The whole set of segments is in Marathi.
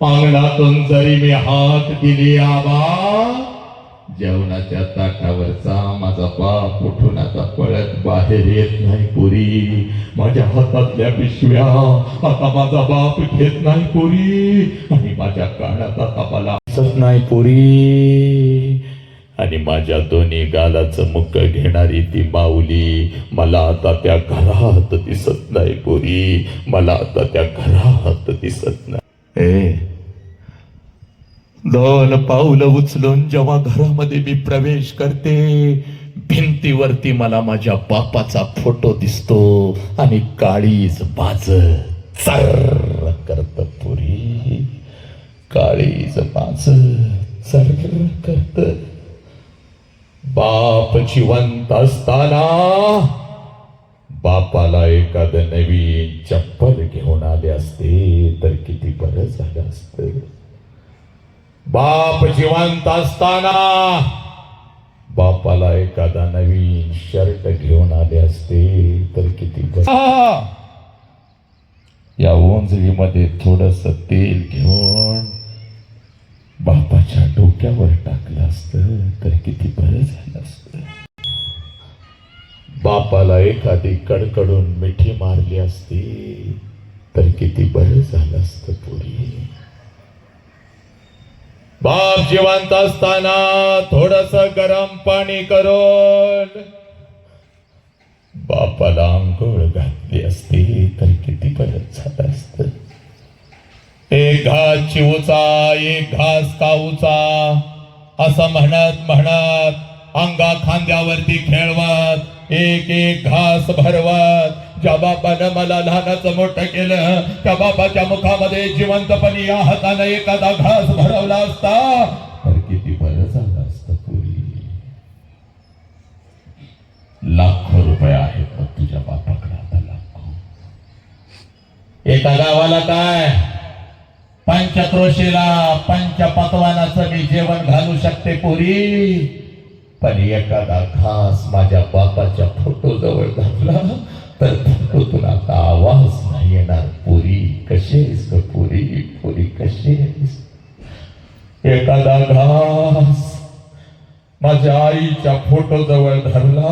पांगणातून जरी मी हात दिली आबा जेवणाच्या ताटावरचा माझा बाप उठून आता पळत बाहेर येत नाही पुरी. माझ्या हातातल्या पिशव्या आता माझा बाप घेत नाही पुरी. आणि माझ्या कानात आता मला दिसत नाही पुरी. आणि माझ्या दोन्ही गालाचं मुक्क घेणारी ती माऊली मला आता त्या घरात दिसत नाही पुरी. मला आता त्या घरात दिसत नाही दोन पावलं उचलून जेव्हा घरामध्ये मी प्रवेश करते भिंतीवरती मला माझ्या बापाचा फोटो दिसतो आणि काळीज बाज चर करत पुरी. काळीज बाज चर करत बाप जिवंत असताना बापाला एखादं नवीन चप्पल घेऊन आले असते तर किती बरं झालं असतं. बाप जिवंत असताना बापाला एखादा नवीन शर्ट घेऊन आले असते तर किती बरं या ओंजळीमध्ये थोडस तेल घेऊन बापाच्या डोक्यावर टाकलं असतं तर किती बरं झालं असतं. बापाला एखादी कडकडून मिठी मारली असती तर किती बरं झालं असतं पुरी. बाप जिवंत असताना थोडस गरम पाणी करून बापाला आंघोळ घातली असती तर किती परत झालं असतं. एक घास चिवचा एक घास काऊचा असं म्हणत म्हणत अंगा खांद्यावरती खेळवत एक एक घास भरवत ज्या बाबानं मला लहानाचं मोठं केलं त्या बाबाच्या मुखामध्ये जिवंतपणी या हातानं एखादा घास भरवला असता तर किती बरं झालं असतं पूर्वी लाखो रुपये आहेत मग तुझ्या बापाकडे आता लाखो. एका गावाला काय? पंचक्रोशीला पंचपतवानाचं मी जेवण घालू शकते पुरी पण एखादा घास माझ्या बापाच्या फोटो जवळ घातला तर तुला आता आवाज नाही येणार. पुरी कशी आहेस ग पुरी? पुरी कशी आहेस? एखादा घास माझ्या आईच्या फोटो जवळ धरला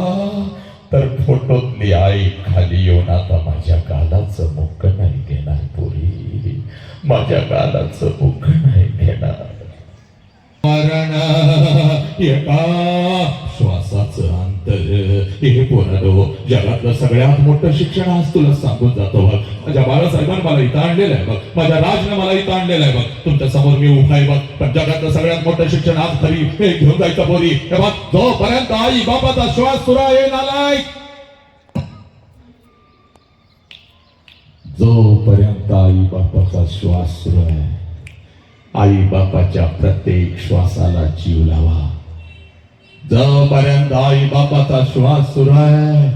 तर फोटोतली आई खाली येऊन आता माझ्या गालाचं मुख नाही घेणार पुरी. माझ्या गालाचं मुख नाही घेणार मरण एका हे जगातलं सगळ्यात मोठं शिक्षण आज तुला सांगून जातो बघ. माझ्या बाळासाहेबांनी मला इथं आणलेलं आहे बघ. माझ्या राजनं मला इथं आणलेलं आहे बघ. तुमच्यासमोर मी उभा आहे बघ. पण जगातलं सगळ्यात मोठं शिक्षण आज खरी हे घेऊन जायचं बोरी हे बघ जोपर्यंत आई बापाचा श्वास सुरा येईल आलाय जोपर्यंत आई बापाचा श्वास सुरू आहे आई बापाच्या प्रत्येक श्वासाला जीव लावा. जोपर्यंत आई बापाचा श्वास सुरू आहे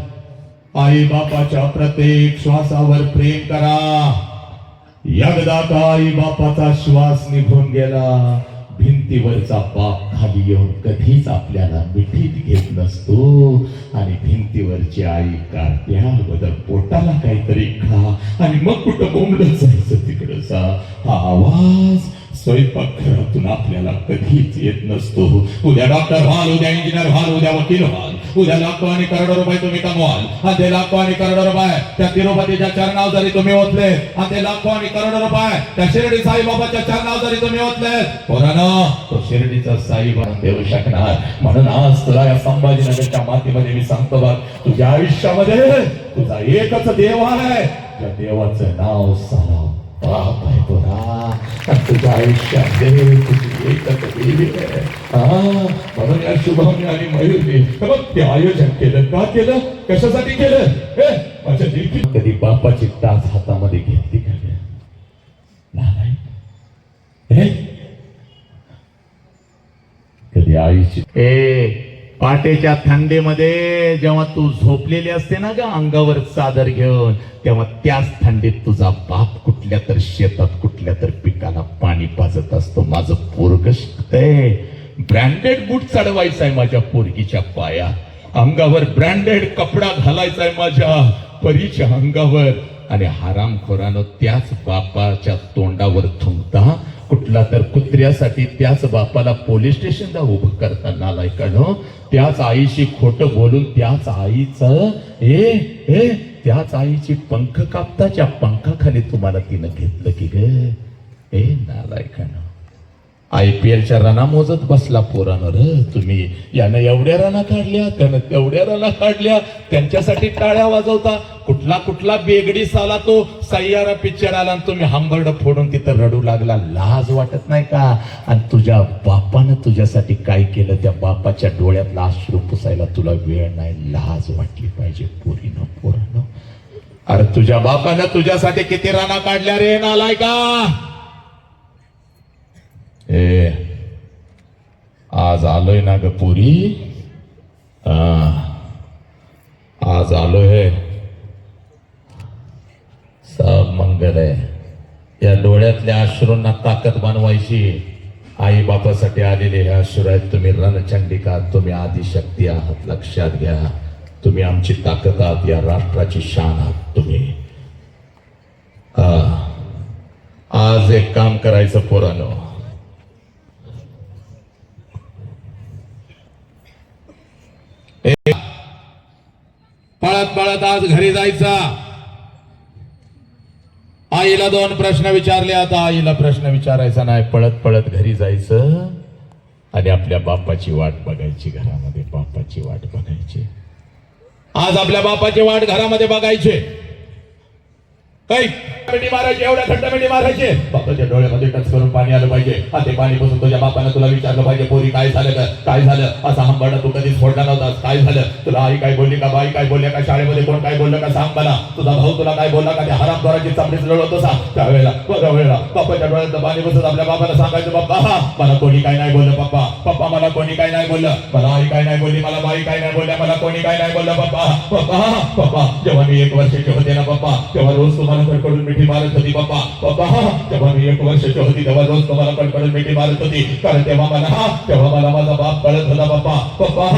आई बापाच्या प्रत्येक श्वासावर प्रेम करा. एकदा का आई बापाचा श्वास निघून गेला. भिंतीवरचा बाप खाली येऊन कधीच आपल्याला मिठीत घेत नसतो. आणि भिंतीवरची आई काढत्या अगोदर पोटाला काहीतरी खा. आणि मग कुठं बोंबलं जायचं तिकडं हा आवाज स्वयंपाकघरातून आपल्याला कधीच येत नसतो. उद्या डॉक्टर व्हाल उद्या इंजिनियर व्हाल उद्या वकील व्हाल. उद्या लाखो आणि करोडो रुपये तुम्ही कमवाल. आणि ते लाखो आणि करोडो रुपये त्या तिरुपतीच्या चरणाव जरी तुम्ही ओतले आणि ते लाखो आणि करोडो रुपये त्या शिर्डी साईबाबाच्या चरणाव जरी तुम्ही ओतले पोरानो तो शिर्डीचा साईबाबा देऊ शकणार. म्हणून आज तुला या संभाजीनगरच्या मातीमध्ये मी सांगतो बघ तुझ्या आयुष्यामध्ये तुझा एकच देव आहे. त्या देवाचं नाव साला बाप आहे पोरा आणि तुझ्या आयुष्यात देव तुझी एकच देवी आहे हा म्हणून या शुभमने आणि मयूरने बघ ते आयोजन केलं का केलं कशासाठी केलं हे माझ्या देखील कधी बापाची तास हातामध्ये घेतली का नाही हे कधी आईची ए पाटेच्या थंडीमध्ये जेव्हा तू झोपलेली असते ना ग अंगावर चादर घेऊन तेव्हा त्याच थंडीत तुझा बाप कुठल्या तर शेतात कुठल्या तर पिकाला पाणी पाजत असतो. माझं पोरग शिकतंय. ब्रँडेड बूट चढवायचा आहे माझ्या पोरगीच्या पाया. अंगावर ब्रँडेड कपडा घालायचा आहे माझ्या परीच्या अंगावर. आणि हरामखोरानं त्याच बापाच्या तोंडावर थुंकता कुठला तर कुत्र्यासाठी त्याच बापाला पोलीस स्टेशनला उभं करताना ऐकणं त्याच आईशी खोटं बोलून त्याच आईचं ए ए त्याच आईची पंख कापताच्या पंखाखाली तुम्हाला तिनं घेतलं की ग? ए नालायकानं. आय पी एलच्या रना मोजत बसला पोरानं र तुम्ही यानं एवढ्या रना काढल्या त्यानं तेवढ्या रना काढल्या त्यांच्यासाठी टाळ्या वाजवता. कुठला कुठला बेगडी साला तो सय्यारा पिक्चर आला आणि तुम्ही हंबर्ड फोडून तिथं रडू लागला. लाज वाटत नाही का? आणि तुझ्या बापानं तुझ्यासाठी काय केलं? त्या बापाच्या डोळ्यातला अश्रू पुसायला तुला वेळ नाही. लाज वाटली पाहिजे पोरीनं पोरानं. अरे तुझ्या बापानं तुझ्यासाठी किती राणा काढल्या रे नालाय का ए आज आलोय ना ग पुरी? हा. आज आलोय सब मंगल आहे. या डोळ्यातल्या अश्रूंना ताकद बनवायची आई बापासाठी आलेले हे अश्रू आहेत. तुम्ही रणचंडिका तुम्ही आदिशक्ती आहात. लक्षात घ्या. तुम्ही आमची ताकद आहात. या राष्ट्राची शान आहात तुम्ही. हा. आज एक काम करायचं पोरानो. पळत पळत आज घरी जायचा. आईला दोन प्रश्न विचारले आता आईला प्रश्न विचारायचा नाही. पळत पळत घरी जायचं आणि आपल्या बापाची वाट बघायची घरामध्ये बापाची वाट बघायची. आज आपल्या बापाची वाट घरामध्ये बघायची. मिठी मारायची एवढ्या थंड मिठी मारायचे. बापाच्या डोळ्यामध्ये टच करून पाणी आलं पाहिजे. ते पाणी पासून तुझ्या बापानं तुला विचारलं पाहिजे पोरी काय झालं का काय झालं? असा हंबरडा तू कधीच फोडला नव्हतास. काय झालं? तुला आई काय बोलली का बाई काय बोलल्या का? शाळेमध्ये कोण काय बोललं का? सांग मला. तुझा भाऊ तुला काय बोलला का? त्या हरामद्वाराची चांगलीच लढवतो सांग त्यावेळेला बऱ्या वेळेला बापाच्या डोळ्यात पाणी बसत आपल्या बाबाला सांगायचं बाप्पा हा मला कोणी काय नाही बोललं पप्पा पप्पा मला कोणी काय नाही बोललं. मला आई काय नाही बोलली मला बाई काय नाही बोलल्या मला कोणी काय नाही बोललं पप्पा पप्पा पप्पा जेव्हा मी एक वर्षाचे होते ना पप्पा तेव्हा रोज तुम्हाला तुम्हाला कडकडून मिठी मारत होती बाप्पा पप्पा तेव्हा मी एक वर्षाची होती तेव्हा रोज तुम्हाला कडकडून मिठी मारत होती. कारण तेव्हा मला हा तेव्हा मला माझा बाप कळत होता पप्पा पप्पा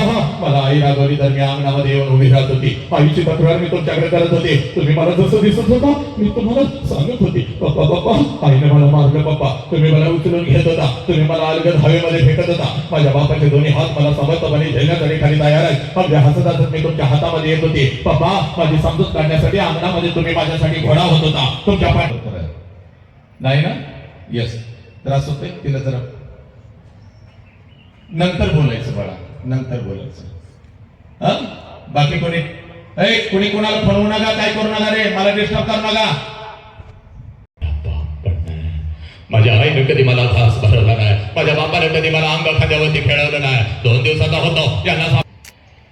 मला आई रागवली तर मी अंगणामध्ये येऊन उभी राहत होती. आईची तक्रार मी तुमच्याकडे करत होते. तुम्ही मला जसं दिसत होता मी तुम्हाला सांगत होती. पप्पा पप्पा आईने मला मारलं पप्पा तुम्ही मला उचलून घेत होता. तुम्ही मला अलगद हवेमध्ये फेकत होता. माझ्या बापाचे दोन्ही हात मला समर्थपणे झेलण्यासाठी खाली तयार आहेत. अगदी हसत हसत मी तुमच्या हातामध्ये येत होते. पप्पा माझी समजूत काढण्यासाठी अंगणामध्ये तुम्ही माझ्यासाठी घोडा होत होता तुमच्या पाठ नाही ना? येस त्रास होतोय? तिला जरा नंतर बोलायचं बाळा. नंतर बोलायचं. हा? बाकी कोणी? ए कोणी कोणाला फळवू नका? काय करू नका रे? मला डिस्टर्ब करू नका. माझ्या आईने कधी मला घास भरवला नाही. माझ्या बापाने कधी मला अंग खांद्यावरती खेळवलं नाही. दोन दिवसाचा होतो. यांना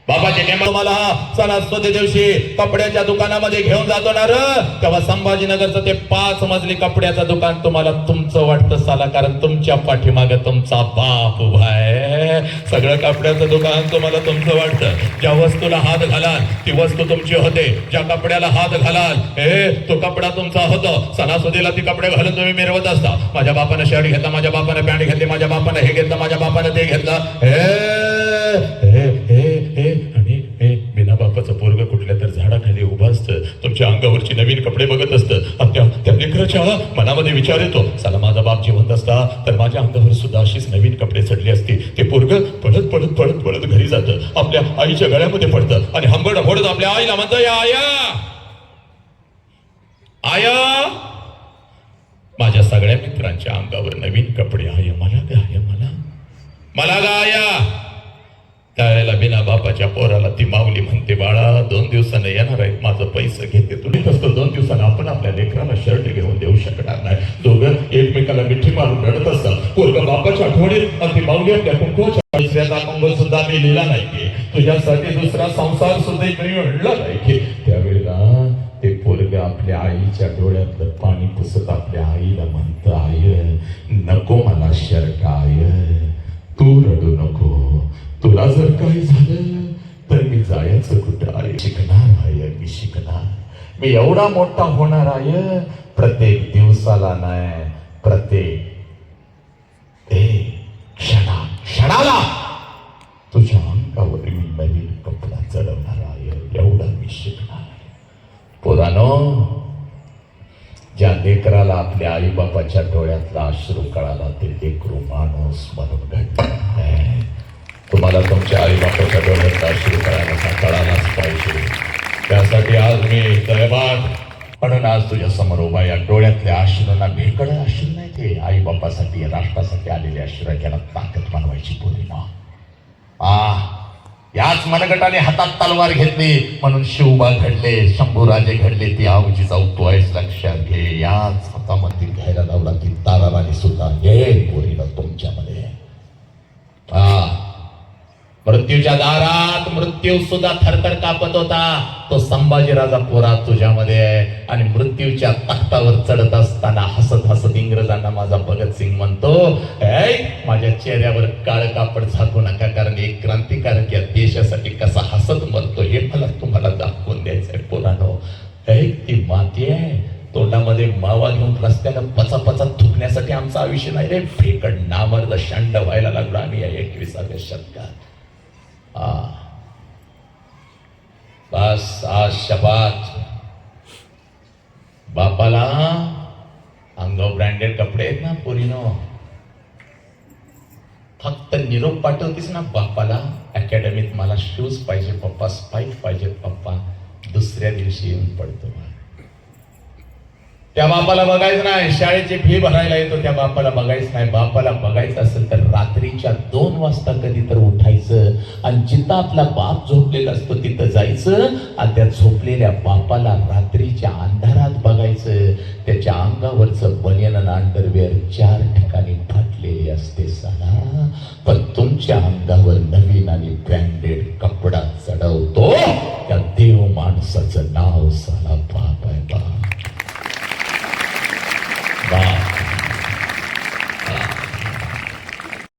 बाबाचे नेमा मला सणासुदी दिवशी कपड्याच्या दुकानामध्ये घेऊन जातो ना र. तेव्हा संभाजीनगरचं ते पाच मजली कपड्याचं दुकान तुम्हाला तुमचं वाटतं साला कारण तुमच्या पाठीमागे तुमचा बाप उभा आहे. सगळं कपड्याचं दुकान तुम्हाला तुमचं वाटतं. ज्या वस्तूला हात घालाल ती वस्तू तुमची होते. ज्या कपड्याला हात घालाल हे तो कपडा तुमचा होतो. सणासुदीला ती कपडे घालून तुम्ही मिरवत असता. माझ्या बापानं शर्ट घेतला माझ्या बापानं पॅन्ट घेतली माझ्या बापानं हे घेतलं माझ्या बापानं ते घेतलं हे हे आणि हे बिना बापाचं पोरग कुठल्या तर झाडाखाली उभं त्यांच्या अंगावरची नवीन कपडे बघत असतं. आणि त्या त्या लेकराच्या मनामध्ये विचार येतो. चला माझा बाप जिवंत असता तर माझ्या अंगावर सुद्धा अशीच नवीन कपडे चढले असती. ते पोरग पळत पळत पळत पळत घरी जातं. आपल्या आईच्या गळ्यामध्ये पडतं आणि हंबड फोडत आपल्या आईला म्हणतं या आया आया! माझ्या सगळ्या मित्रांच्या अंगावर नवीन कपडे आहे. मला काय मला. मला गाया करायला बिना बापाच्या पोराला ती माऊली म्हणते बाळा दोन दिवसानं येणार आहे माझं पैसे घेते तुम्ही असतो दोन दिवसानं आपण आपल्या लेकराला शर्ट घेऊन देऊ शकणार नाही. दोघं एकमेकाला मिठी मारून रडत असतात. पोरग बापाच्या आठवणीत आणि ती माऊली आपल्या कुंकुवाच्या दुसऱ्याचा मंगल सुद्धा मी लिहिला नाही की तुझ्यासाठी दुसरा संसार सुद्धा मी म्हणला नाही की त्यावेळेला ते पोरग आपल्या आईच्या डोळ्यातलं पाणी पुसत आपल्या आईला म्हणतं आय नको मला शर्ट आय तू रडू नको. तुला जर काही झालं तर मी जायचं कुठं आहे? शिकणार आहे मी शिकणार. मी एवढा मोठा होणार आहे प्रत्येक दिवसाला नाही प्रत्येक ते क्षणा क्षणाला. तुझ्या अंगावर मी नवीन कपडा चढवणार आहे एवढा मी शिकणार आहे. पुरानो ज्या लेकराला आपल्या आई बापाच्या डोळ्यातला अश्रू कळाला ते लेकरू माणूस म्हणून घडलं तुम्हाला तुमच्या आईबापाच्या डोळ्यात डोळ्यातला करायला कळायला कळालाच पाहिजे. त्यासाठी आज मी दयबाद म्हणून आज तुझ्या समोर उभा या डोळ्यातल्या अश्रूंना भेकड अश्रू नाही ते आईबापासाठी राष्ट्रासाठी आलेले अश्रू त्याला ताकद बनवायची पोरी ना आ याच मनगटाने हातात तलवार घेतली म्हणून शिवबा घडले शंभूराजे घडले ती आवजीचा तू आहेस लक्षात घे. याच हातामध्ये घ्यायला लावला की ताराराणी सुद्धा घे पोरीला तुमच्यामध्ये. मृत्यूच्या दारात मृत्यू सुद्धा थरथर कापत होता. तो संभाजीराजा पोरा तुझ्यामध्ये आहे. आणि मृत्यूच्या तख्तावर चढत असताना हसत हसत इंग्रजांना माझा भगतसिंग म्हणतो "ऐ, माझ्या चेहऱ्यावर काळ कापड झाकू नका कारण एक क्रांतिकारक या देशासाठी कसा हसत मरतो हे मला तुम्हाला दाखवून द्यायचंय पोरानो. ऐ ती माती आहे. तोंडामध्ये मावा घेऊन रस्त्यानं पचा पचा थुकण्यासाठी आमचं आयुष्य नाही रे. फेकड नामर्द शांड व्हायला लागलो आम्ही या एकविसाव्या शतकात. बस आज शबात. बापाला अंगावर ब्रँडेड कपडे आहेत ना पोरीनो. फक्त निरोप पाठवतीस ना बापाला. अकॅडमीत मला शूज पाहिजे पप्पा स्पाईक पाहिजे पप्पा. दुसऱ्या दिवशी येऊन पडतो. त्या बापाला बघायचं नाही. शाळेची फी भरायला येतो. त्या बापाला बघायचं नाही. बापाला बघायचं असेल तर रात्रीच्या दोन वाजता कधी तर उठायचं आणि जिथं आपला बाप झोपलेला असतो तिथं जायचं आणि त्या झोपलेल्या बापाला रात्रीच्या अंधारात बघायचं. त्याच्या अंगावरचं बनियन अंडरवेअर चार